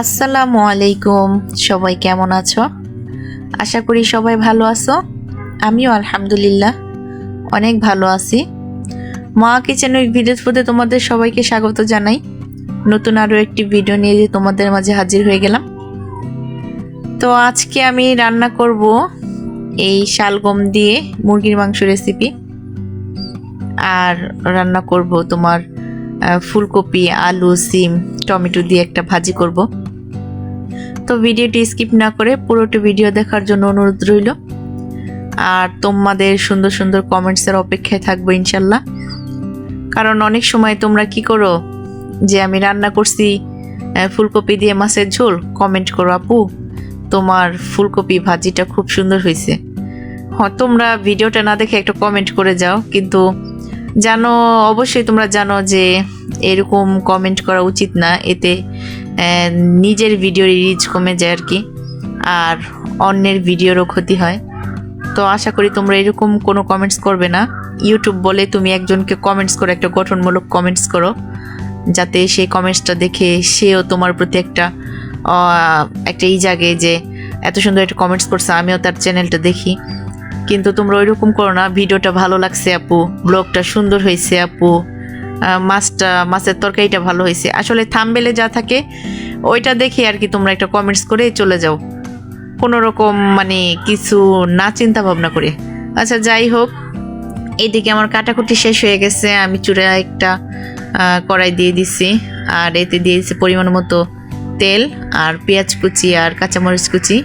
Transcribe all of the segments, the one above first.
আসসালামু আলাইকুম। সবাই কেমন আছো? আশা করি সবাই ভালো আছো। আমিও আলহামদুলিল্লাহ অনেক ভালো আছি। মা কিচেন উইক ভিডিওর প্রতি তোমাদের সবাইকে স্বাগত জানাই। নতুন আরও একটি ভিডিও নিয়ে যে তোমাদের মাঝে হাজির হয়ে গেলাম। তো আজকে আমি রান্না করব এই শালগম দিয়ে মুরগির মাংস রেসিপি আর রান্না করব তোমার ফুলকপি, আলু, সিম, টমেটো দিয়ে একটা ভাজি করব। তো ভিডিওটি স্কিপ না করে পুরোটি ভিডিও দেখার জন্য অনুরোধ রইল। আর তোমাদের সুন্দর সুন্দর কমেন্টসের অপেক্ষায় থাকব ইনশাল্লাহ। কারণ অনেক সময় তোমরা কি করো? যে আমি রান্না করছি ফুলকপি দিয়ে মাছের ঝোল কমেন্ট করো, আপু, তোমার ফুলকপি ভাজিটা খুব সুন্দর হয়েছে। হ্যাঁ তোমরা ভিডিওটা না দেখে একটা কমেন্ট করে যাও। কিন্তু জানো, অবশ্যই তোমরা জানো যে এরকম কমেন্ট করা উচিত না। এতে নিজের ভিডিওর রিচ কমে যায় আর কি। আর অন্যের ভিডিওরও ক্ষতি হয়। তো আশা করি তোমরা এরকম কোনো কমেন্টস করবে না। ইউটিউব বলে তুমি একজনকে কমেন্টস করো, একটা গঠনমূলক কমেন্টস করো। যাতে সেই কমেন্টসটা দেখে সেও তোমার প্রতি একটা একটা ই জাগে যে এত সুন্দর একটা কমেন্টস করছে, আমিও তার চ্যানেলটা দেখি। কিন্তু তোমরা ওইরকম করো না। ভিডিওটা ভালো লাগছে আপু ব্লগটা সুন্দর হয়েছে আপু। মাছটা, মাছের তরকারিটা ভালো হয়েছে। আসলে থামবেলে যা থাকে, ওইটা দেখে আর কি তোমরা একটা কমেন্টস করে চলে যাও। কোনো রকম মানে কিছু না চিন্তা ভাবনা করে। আচ্ছা যাই হোক এইদিকে আমার কাটাকুটি শেষ হয়ে গেছে। আমি চূড়া একটা কড়াই দিয়ে দিছি। আর এতে দিয়ে দিছি পরিমাণ মতো তেল আর পেঁয়াজ কুচি আর কাঁচামরিচ কুচি।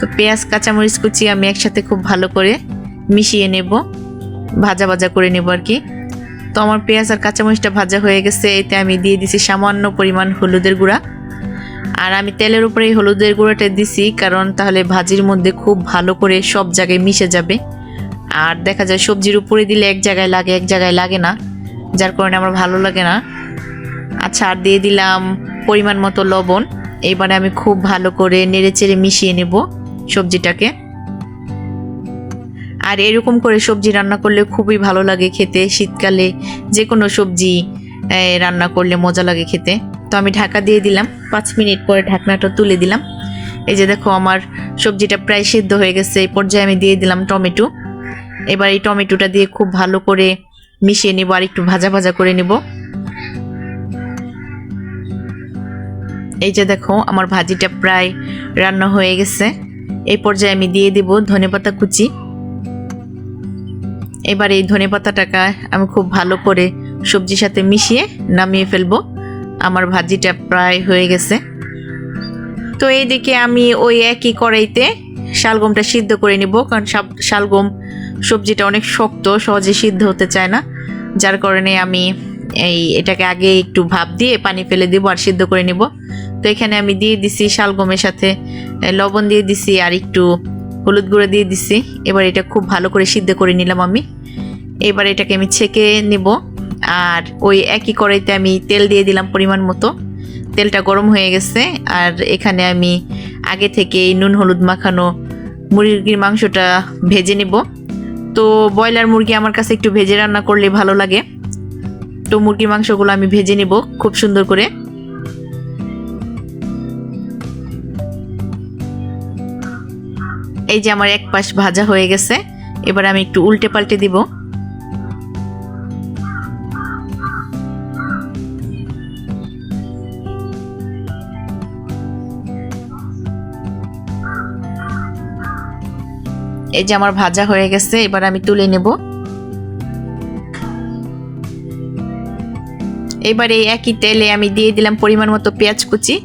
তো পেঁয়াজ, কাঁচামরিচ কুচি আমি একসাথে খুব ভালো করে মিশিয়ে নেব। ভাজা ভাজা করে নেব আর কি। তো আমার পেঁয়াজ আর কাঁচামরিচটা ভাজা হয়ে গেছে। এতে আমি দিয়ে দিছি সামান্য পরিমাণ হলুদের গুঁড়া। আর আমি তেলের উপরে এই হলুদের গুঁড়োটা দিছি, কারণ তাহলে ভাজির মধ্যে খুব ভালো করে সব জায়গায় মিশে যাবে। আর দেখা যায় সবজির উপরে দিলে এক জায়গায় লাগে, এক জায়গায় লাগে না, যার কারণে আমার ভালো লাগে না। আচ্ছা আর দিয়ে দিলাম পরিমাণ মতো লবণ। এবারে আমি খুব ভালো করে নেড়ে চেড়ে মিশিয়ে নেব সবজিটাকে। আর এরকম করে সবজি রান্না করলে খুবই ভালো লাগে খেতে। শীতকালে যে কোনো সবজি রান্না করলে মজা লাগে খেতে। তো আমি ঢাকা দিয়ে দিলাম, পাঁচ মিনিট পরে ঢাকনাটা তুলে দিলাম। এই যে দেখো আমার সবজিটা প্রায় সিদ্ধ হয়ে গেছে, এই পর্যায়ে আমি দিয়ে দিলাম টমেটো। এবার এই টমেটোটা দিয়ে খুব ভালো করে মিশিয়ে নেব, আর একটু ভাজা ভাজা করে নেব। এই যে দেখো আমার ভাজিটা প্রায় রান্না হয়ে গেছে। এই পর্যায়ে আমি দিয়ে দেব ধনেপাতা কুচি। এবার এই ধনে ধনেপাতাটাকে আমি খুব ভালো করে সবজির সাথে মিশিয়ে নামিয়ে ফেলব। আমার ভাজিটা প্রায় হয়ে গেছে। তো এইদিকে আমি ওই একই কড়াইতে শালগমটা সিদ্ধ করে নিব, কারণ শালগম সবজিটা অনেক শক্ত, সহজে সিদ্ধ হতে চায় না। যার কারণে আমি এই এটাকে আগে একটু ভাপ দিয়ে পানি ফেলে দিব আর সিদ্ধ করে নিব। তো এখানে আমি দিয়ে দিছি শালগমের সাথে লবণ দিয়ে দিছি আর একটু হলুদ গুঁড়ো দিয়ে দিছি। এবার এটা খুব ভালো করে সিদ্ধ করে নিলাম আমি। এবার এটাকে আমি ছেঁকে নেব। আর ওই একই কড়াইতে আমি তেল দিয়ে দিলাম পরিমাণ মতো। তেলটা গরম হয়ে গেছে। আর এখানে আমি আগে থেকে নুন হলুদ মাখানো মুরগির মাংসটা ভেজে নেব। তো ব্রয়লার মুরগি আমার কাছে একটু ভেজে রান্না করলে ভালো লাগে। তো মুরগির মাংসগুলো আমি ভেজে নেব খুব সুন্দর করে। এই যে আমার এক পাশ ভাজা হয়ে গেছে, এবার আমি একটু উল্টে পাল্টে দিব। এই যে আমার ভাজা হয়ে গেছে, এবার আমি তুলে নেব। এবার এই একই তেলে আমি দিয়ে দিলাম পরিমাণ মতো পেঁয়াজ কুচি।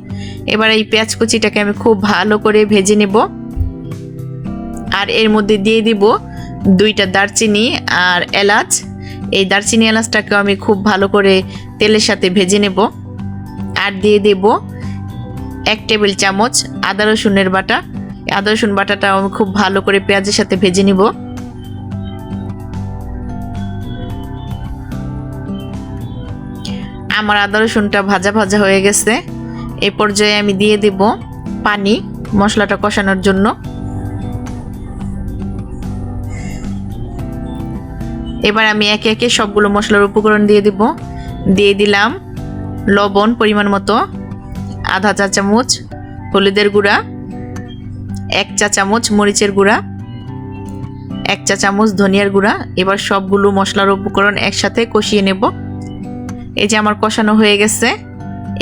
এবার এই পেঁয়াজ কুচিটাকে আমি খুব ভালো করে ভেজে নেব। আর এর মধ্যে দিয়ে দিব দুইটা দারচিনি আর এলাচ। এই দারচিনি এলাচটাকে আমি খুব ভালো করে তেলের সাথে ভেজে নেব। আর দিয়ে দেব এক টেবিল চামচ আদা রসুনের বাটা। আদা রসুন বাটাটা আমি খুব ভালো করে পেঁয়াজের সাথে ভেজে নিব। আমার আদা রসুনটা ভাজা ভাজা হয়ে গেছে। এ পর্যায়ে আমি দিয়ে দেব পানি মশলাটা কষানোর জন্য। এবার আমি একে একে সবগুলো মশলার উপকরণ দিয়ে দিব। দিয়ে দিলাম লবণ পরিমাণ মতো, আধা চা চামচ হলুদের গুঁড়া, এক চা চামচ মরিচের গুঁড়া, এক চা চামচ ধনিয়ার গুঁড়া। এবার সবগুলো মশলার উপকরণ একসাথে কষিয়ে নেব। এই যে আমার কষানো হয়ে গেছে।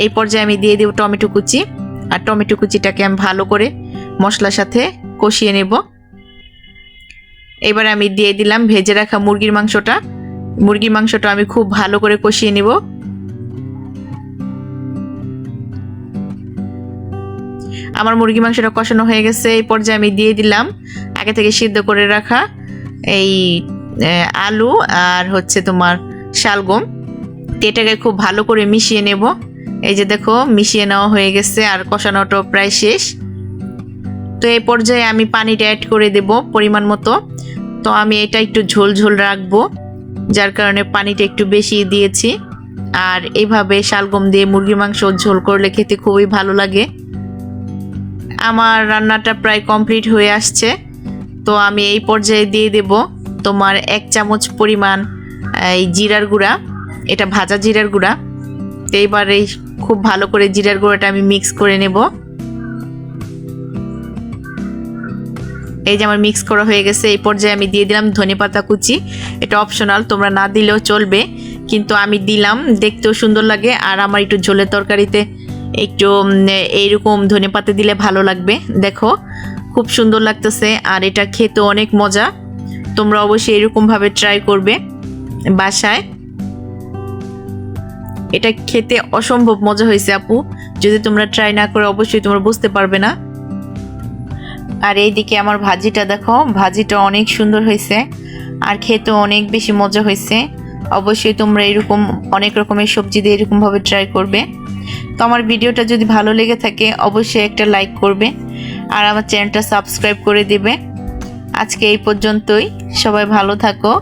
এই পর্যায়ে আমি দিয়ে দেব টমেটো কুচি। আর টমেটো কুচিটাকে আমি ভালো করে মশলার সাথে কষিয়ে নেব। এবার আমি দিয়ে দিলাম ভেজে রাখা মুরগির মাংসটা। মুরগির মাংসটা আমি খুব ভালো করে কষিয়ে নেব। আমার মুরগি মাংসটা কষানো হয়ে গেছে, এই পর্যায়ে আমি দিয়ে দিলাম আগে থেকে সিদ্ধ করে রাখা এই আলু আর হচ্ছে তোমার শালগম। এটাকে খুব ভালো করে মিশিয়ে নেব। এই যে দেখো, মিশিয়ে নেওয়া হয়ে গেছে আর কষানোটা প্রায় শেষ। তো এই পর্যায়ে আমি পানিটা অ্যাড করে দেব পরিমাণ মতো। তো আমি এটা একটু ঝোল ঝোল রাখব, যার কারণে পানিটা একটু বেশি দিয়েছি। আর এইভাবে শালগম দিয়ে মুরগির মাংস ঝোল করলে খেতে খুবই ভালো লাগে। আমার রান্নাটা প্রায় কমপ্লিট হয়ে আসছে। তো আমি এই পর্যায়ে দিয়ে দেব তোমার এক চামচ পরিমাণ, এই জিরার গুঁড়া। এটা ভাজা জিরার গুঁড়া। তো এইবার এই খুব ভালো করে জিরার গুঁড়াটা আমি মিক্স করে নেব। এই যে আমার মিক্স করা হয়ে গেছে, এই পর্যায়ে আমি দিয়ে দিলাম ধনেপাতা কুচি। এটা অপশনাল তোমরা না দিলেও চলবে, কিন্তু আমি দিলাম, দেখতেও সুন্দর লাগে, আর আমার একটু ঝোলের তরকারিতে একটু এইরকম ধনেপাতা দিলে ভালো লাগবে। দেখো, খুব সুন্দর লাগতেছে, আর এটা খেতে অনেক মজা। তোমরা অবশ্যই এরকমভাবে ট্রাই করবে বাসায়। এটা খেতে অসম্ভব মজা হয়েছে আপু। যদি তোমরা ট্রাই না করে, অবশ্যই তোমরা বুঝতে পারবে না। আর এইদিকে আমার ভাজিটা দেখো, ভাজিটা অনেক সুন্দর হয়েছে আর খেতে অনেক বেশি মজা হয়েছে। অবশ্যই তোমরা এরকম অনেক রকমের সবজি দিয়ে এরকমভাবে ট্রাই করবে। তো আমার ভিডিওটা যদি ভালো লেগে থাকে, অবশ্যই একটা লাইক করবে আর আমার চ্যানেলটা সাবস্ক্রাইব করে দেবে। আজকে এই পর্যন্তই। সবাই ভালো থাকো,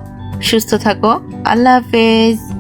সুস্থ থাকো। আল্লাহ হাফেজ।